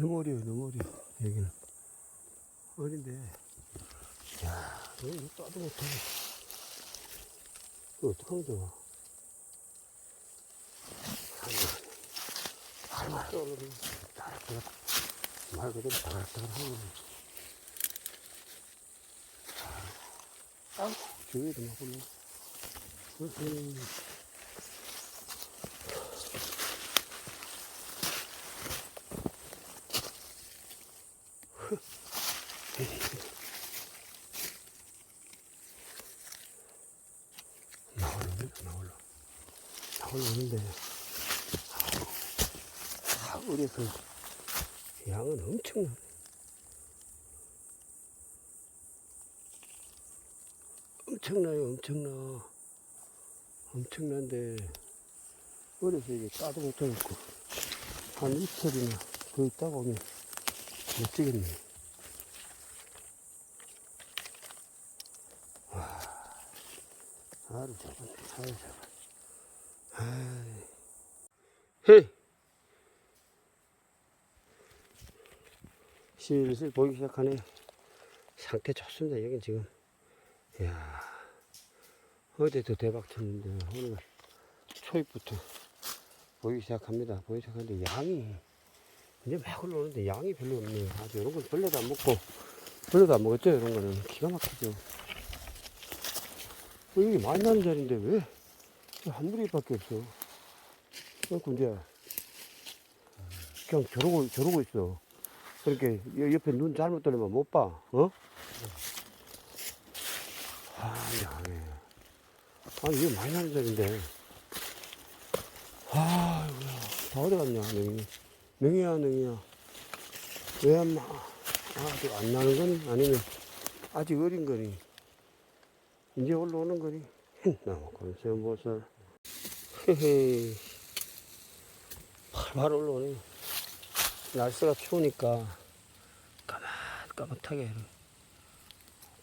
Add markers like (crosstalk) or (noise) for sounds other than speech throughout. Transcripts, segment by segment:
너무 어려요, 너무 어려요, 여기는. 어린데, 야, 여기 따도 못하네. 이거 어떡하면 좋아. 할말 올라오면 따락따락, 말 그대로 따락따락 하고. 아우, 저기도 막 올라. 으흠. 나올라. 나올라오는데, 아, 우리 그, 양은 엄청나네. 엄청나요, 엄청나. 엄청난데, 어려서 이게 따도 못하겠고, 한 이틀이나 그 있다가 오면 못 지겠네. 알을 잡았네, 알을 잡았네. 아이. 헤이! 슬슬 보이기 시작하네. 상태 좋습니다, 여긴 지금. 이야, 어제도 대박 쳤는데, 오늘 초입부터 보이기 시작합니다. 보이기 시작하는데, 양이, 이제 막 올라오는데 양이 별로 없네요. 아주 이런 건 벌레도 안 먹고, 벌레도 안 먹었죠, 이런 거는. 기가 막히죠. 어, 이게 많이 나는 자리인데 왜 한 무리밖에 없어? 어, 군대야. 그냥 저러고, 저러고 있어. 그렇게 여- 옆에 눈 잘못 돌리면 못 봐, 어? 아, 양해. 아니, 이게 많이 나는 자리인데. 아, 뭐야. 다 어디 갔냐, 능이. 능이야, 능이야. 왜안 나? 아직 안 나는 거니? 아니면 아직 어린 거니? 이제 올라오는 거니? 나무 건세보살 헤헤 활발 올라오네. 날씨가 추우니까 까맣까맣하게.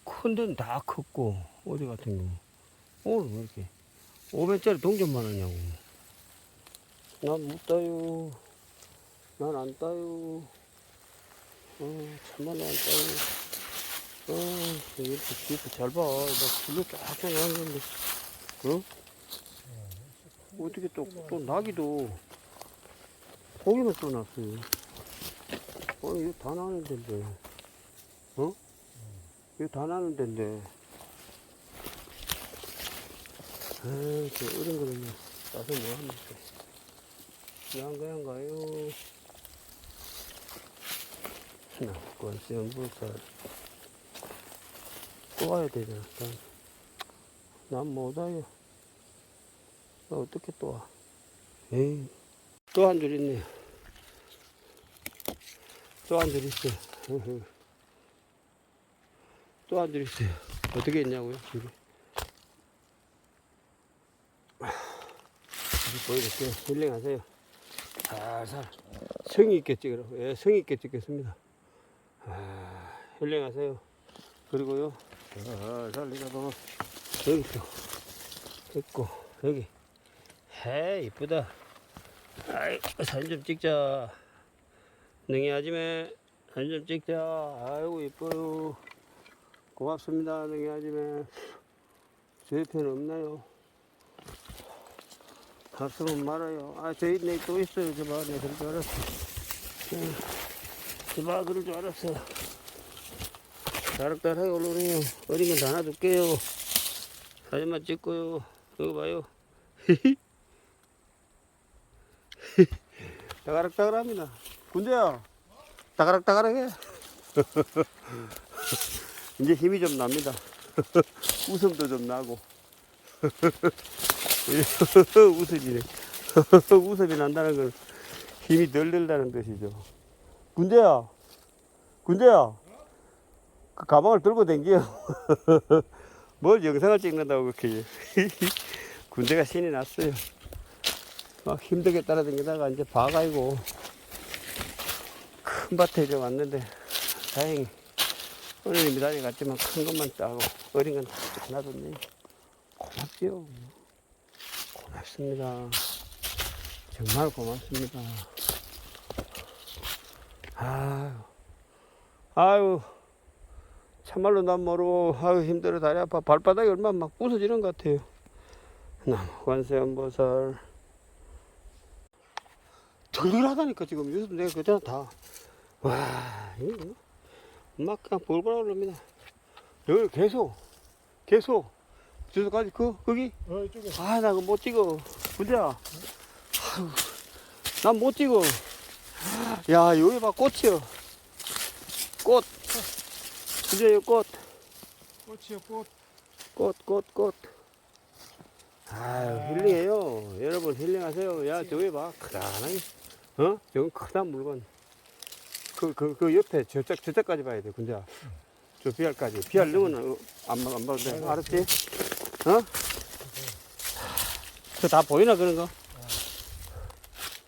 큰 데는 다 컸고 어디 같은 거. 오늘 왜 이렇게 500짜리 동전만 하냐고. 난 못 따요. 난 안 따요. 어 참말로 안 따요 어, 이렇게 뒤에서 잘 봐. 나 불로 쫙쫙 나는 건데. 어? 어떻게 또, 또 나기도 고기만 또 났어요. 어, 이거 다 나는 데인데. 어? 이거 다 나는 데인데. 아, 저 거는 따서 뭐 합니까? 양가양가요. 나, 권세음불살. 또 와야 되잖아. 난 못 와요. 나 어떻게 또 와? 에이, 또 한 줄 있네. 또한 줄 있어. (laughs) 또한 줄 있어요. 어떻게 했냐고요, 지금? 보여줄게요. 힐링하세요. 살살. 성의 있게 찍으라고. 예, 성의 있게 찍겠습니다. 아, 힐링하세요. 그리고요. 살살 내려가 여기 또 있고 여기. 해 이쁘다. 아이 사진 좀 찍자. 능이 아줌에 사진 좀 찍자. 아이고 이뻐요. 고맙습니다 능이 아줌에 저희 편 없나요? 없으면 말아요. 아 저희 있네 또 있어요. 저봐 내가 그럴 줄 알았어. 응. 저봐 그럴 줄 알았어 다락다락하게 올라오네요. 어린 건다 놔둘게요. 사진만 찍고요. 이거 봐요. 다가락다가랍니다. 군대야. 다가락다가락해. 이제 힘이 좀 납니다. (laughs) 웃음도 좀 나고. (laughs) 웃음이네. (laughs) 웃음이 난다는 건 힘이 덜 들다는 뜻이죠. 군대야. 군대야. 그 가방을 들고 댕겨. (laughs) 뭘 영상을 찍는다고 그렇게. (laughs) 군대가 신이 났어요. 막 힘들게 따라다니다가 이제 봐가지고 큰 밭에 이제 왔는데 다행히 오늘 미달이 갔지만 큰 것만 따고 어린 건 다 놔뒀네. 고맙지요. 고맙습니다. 정말 고맙습니다. 아유, 아유, 참말로 난 모르고, 아유, 힘들어, 다리 아파. 발바닥이 얼마나 막 부서지는 것 같아요. 나무 관세음보살. 덜덜하다니까, 지금. 여기서 내가 그잖아, 다. 와, 이거, 뭐, 막 그냥 볼볼 올릅니다. 여기 계속, 계속. 저기까지, 그, 거기? 어 이쪽에 아, 나 그거 못 찍어. 부자. 난못 찍어. 야, 여기 봐, 꽃이요. 꽃. 여기 꽃. 꽃이요 꽃 꽃, 꽃, 꽃. 아유, 힐링해요. 여러분, 힐링하세요. 야, 저기 봐. 크다하게 어? 저건 크다 물건. 그, 그, 그 옆에 저쪽, 저쪽까지 봐야 돼, 군자. 저 비알까지. 비알 넣으면 안, 봐- 안 봐도 돼. 알았지? 어? 그다 보이나, 그런 거?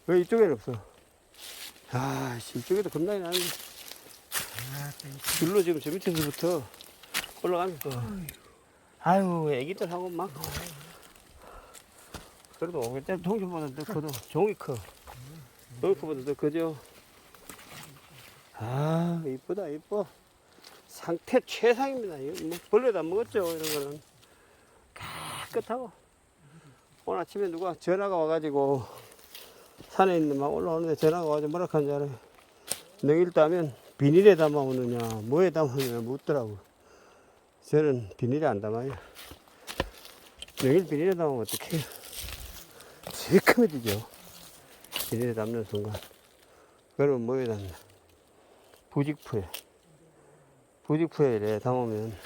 왜 이쪽에는 없어? 아, 씨, 이쪽에도 겁나게 나는데. 줄로 지금 저 밑에서부터 올라가면서. 아유, 애기들하고 막. 그래도 그때 동전보다 더 커도 종이 커. 종이 커보다 더 크죠? 아, 이쁘다, 이뻐. 상태 최상입니다. 이거 뭐 벌레도 안 먹었죠, 이런 거는. 깨끗하고. 오늘 아침에 누가 전화가 와가지고 산에 있는 막 올라오는데 전화가 와가지고 뭐라 하는 줄 알아요? 능일 따면 비닐에 담아오느냐, 뭐에 담아오느냐 묻더라고. 저는 비닐에 안 담아요. 능일 비닐에 담으면 어떡해요? 시커매지죠. 비닐에 담는 순간. 그러면 뭐에 담나? 부직포에. 부직포에 이래 담으면.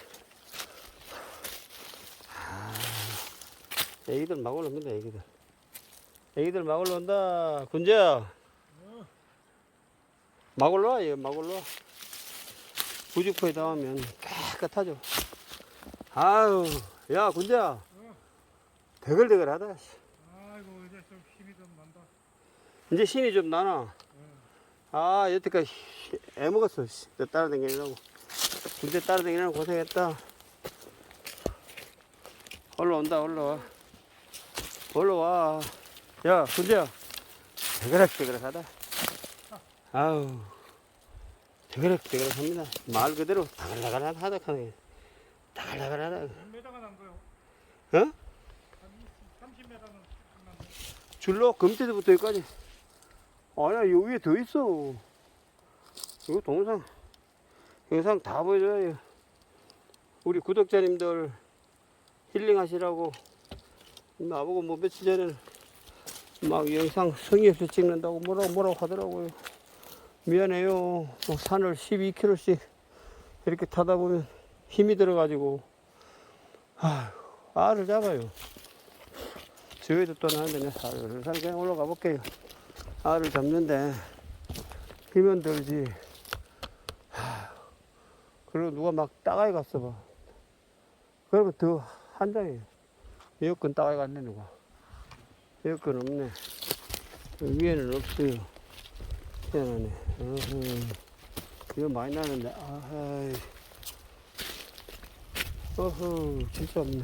아, 애기들 막 올라옵니다, 애기들. 애기들 막 올라온다. 군재야. 막 올라와, 얘 막 올라와. 부직포에 담으면 깨끗하죠. 아유, 야, 군재야. 대글대글 하다. 씨. 아이고 이제 좀 힘이 좀 난다 이제 신이 좀 나나. 아, 여태까지 애 먹었어. 씨. 너 따라다니려고. 군대 따라다니려고 고생했다. 올라온다, 올라와. 올라와. 야, 군대야. 대그락대그락하다. 아우. 대그락대그락 합니다. 말 그대로 다갈다갈하다 하네. 다갈다갈하다. 몇 메다가 난 거요? 어? 한 30메다는 난 거. 줄로 금태도부터 여기까지. 아니야, 요 위에 더 있어. 이거 동영상, 영상 다 보여줘요. 우리 구독자님들 힐링 하시라고 나보고 뭐 며칠 전에 막 영상 성의 없이 찍는다고 뭐라고 뭐라고 하더라고요. 미안해요. 뭐 산을 12km씩 이렇게 타다 보면 힘이 들어가지고 아휴, 알을 잡아요. 저희도 또 나는데 내 살을 살 그냥 올라가 볼게요. 알을 잡는데 비면 들지. 하, 그리고 누가 막 따가이 갔어 봐. 그러면 더 한장이에요. 여권 따가이 갔네 누가. 여권 없네. 위에는 없어요. 희한하네. 어허. 이거 많이 나는데 아하이. 어허 진짜 없네.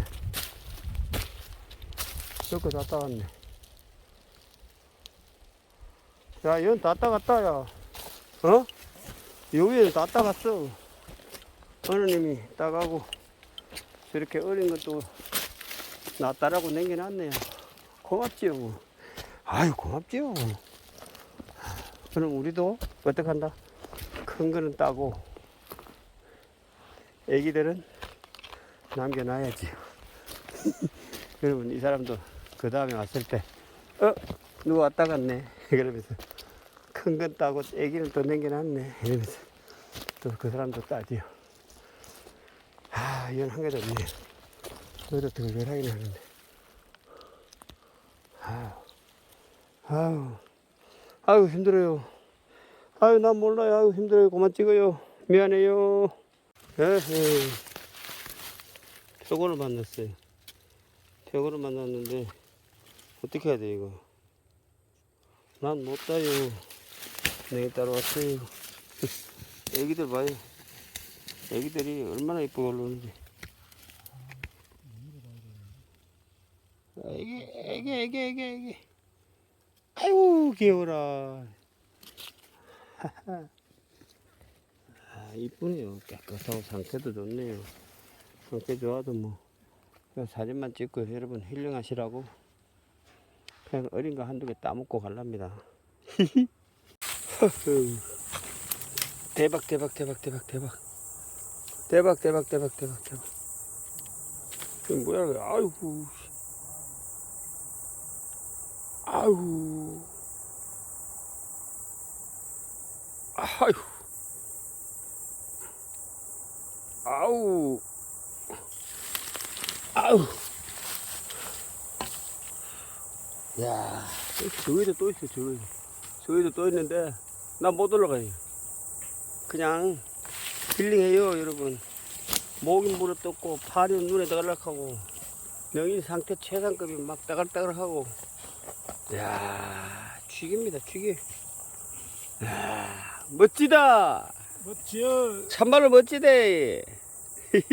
저거 다 따갔네. 야, 이건 다 따갔다, 야. 어? 여기에는 다 따갔어. 어느 님이 따가고, 저렇게 어린 것도 낫다라고 남겨놨네요. 고맙지요, 뭐. 아유, 고맙지요. 그럼 우리도 어떡한다? 큰 거는 따고, 애기들은 남겨놔야지요. (laughs) 그러면 이 사람도 그 다음에 왔을 때, 어? 누가 왔다 갔네. (laughs) 그러면서 큰 건 따고 애기는 또 남겨놨네. 이러면서 또 그 사람도 따지요. 아, 이건 한 개도 없네. 그래도 덜덜하긴 하는데. 아유, 아유, 아유, 힘들어요. 아유, 난 몰라요. 아유, 힘들어요. 그만 찍어요. 미안해요. 에헤이. 표고를 만났어요. 표고를 만났는데, 어떻게 해야 돼, 이거? 난 못 따요. 내일 따러 왔어요. (laughs) 애기들 봐요. 애기들이 얼마나 이쁘게 올라오는지. 애기, 애기, 애기, 애기, 애기. 아이고, 귀여워라. (laughs) 이쁘네요. 깨끗하고 상태도 좋네요. 상태 좋아도 뭐 사진만 찍고 여러분 힐링하시라고 그냥 어린 거 한두 개 따먹고 갈랍니다. (laughs) 대박 대박 대박 대박 대박 대박 대박 대박 대박 대박 이게 뭐야. 아이고 아이고 아이고 아우. 아우. 야저 위에도 또 있어 저 위에 저 위에도 또 있는데 나 못 올라가요. 그냥 힐링해요 여러분. 목이 물어 뜯고 팔이 눈에 들락하고 명인 상태 최상급이 막 따글따글하고. 야 죽입니다 죽이. 야 멋지다 멋지요. 참말로 멋지대 (laughs)